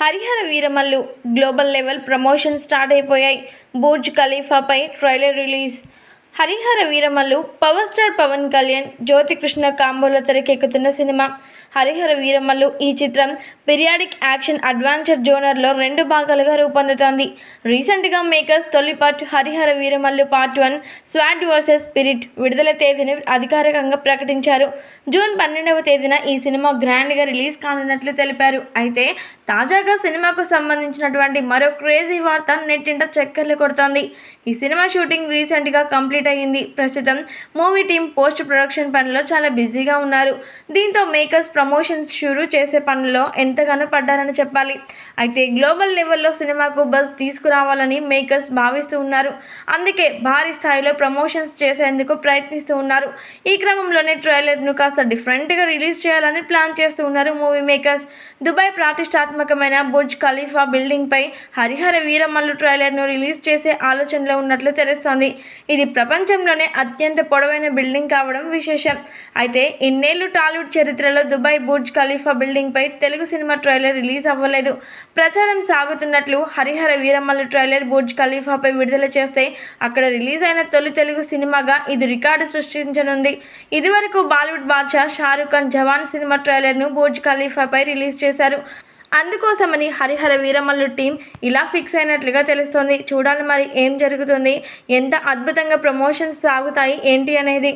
Harihara Veeramallu global level promotion start అయిపోయాయి. Burj ఖలీఫాపై trailer release Harihara Veeramallu power star Pawan Kalyan Jyothi Krishna కాంబోలో తెరకెక్కుతున్న cinema Harihara Veeramallu ఈ చిత్రం periodic action adventure జోనర్లో రెండు భాగాలుగా రూపొందుతోంది. రీసెంట్గా మేకర్స్ తొలి part Harihara Veeramallu part one sword versus spirit విడుదల తేదీని అధికారికంగా ప్రకటించారు. జూన్ పన్నెండవ తేదీన ఈ సినిమా గ్రాండ్గా రిలీజ్ కానున్నట్లు తెలిపారు. అయితే తాజాగా సినిమాకు సంబంధించినటువంటి మరో క్రేజీ వార్త నెట్టింట చక్కర్లు కొడుతోంది. ఈ సినిమా షూటింగ్ రీసెంట్గా కంప్లీట్ అయ్యింది ప్రస్తుతం మూవీ టీం పోస్ట్ ప్రొడక్షన్ పనిలో చాలా బిజీగా ఉన్నారు. దీంతో మేకర్స్ ప్రమోషన్స్ షురూ చేసే పనుల్లో ఎంతగానో పడ్డారని చెప్పాలి. అయితే గ్లోబల్ లెవెల్లో సినిమాకు బస్ తీసుకురావాలని మేకర్స్ భావిస్తూ ఉన్నారు. అందుకే భారీ స్థాయిలో ప్రమోషన్స్ చేసేందుకు ప్రయత్నిస్తూ ఉన్నారు. ఈ క్రమంలోనే ట్రైలర్ను కాస్త డిఫరెంట్గా రిలీజ్ చేయాలని ప్లాన్ చేస్తూ ఉన్నారు మూవీ మేకర్స్. దుబాయ్ ప్రతిష్టాత్మకమైన బుర్జ్ ఖలీఫా బిల్డింగ్పై హరిహర వీరమల్లు ట్రైలర్ను రిలీజ్ చేసే ఆలోచనలో ఉన్నట్లు తెలుస్తోంది. ఇది ప్రపంచంలోనే అత్యంత పొడవైన బిల్డింగ్ కావడం విశేషం. అయితే ఇన్నేళ్ళు టాలీవుడ్ చరిత్రలో దుబాయ్ బుర్జ్ ఖలీఫా బిల్డింగ్పై తెలుగు సినిమా ట్రైలర్ రిలీజ్ అవ్వలేదు. ప్రచారం సాగుతున్నట్లు హరిహర వీరమల్లు ట్రైలర్ బుర్జ్ ఖలీఫాపై విడుదల చేస్తే అక్కడ రిలీజ్ అయిన తొలి తెలుగు సినిమాగా ఇది రికార్డు సృష్టించనుంది. ఇదివరకు బాలీవుడ్ బాద్షా షారూఖ్ ఖాన్ జవాన్ సినిమా ట్రైలర్ను బుర్జ్ ఖలీఫాపై రిలీజ్ చేశారు. అందుకోసమని హరిహర వీరమల్లు టీం ఇలా ఫిక్స్ అయినట్లుగా తెలుస్తోంది. చూడాలి మరి ఏం జరుగుతుంది? ఎంత అద్భుతంగా ప్రమోషన్స్ సాగుతాయి ఏంటి అనేది.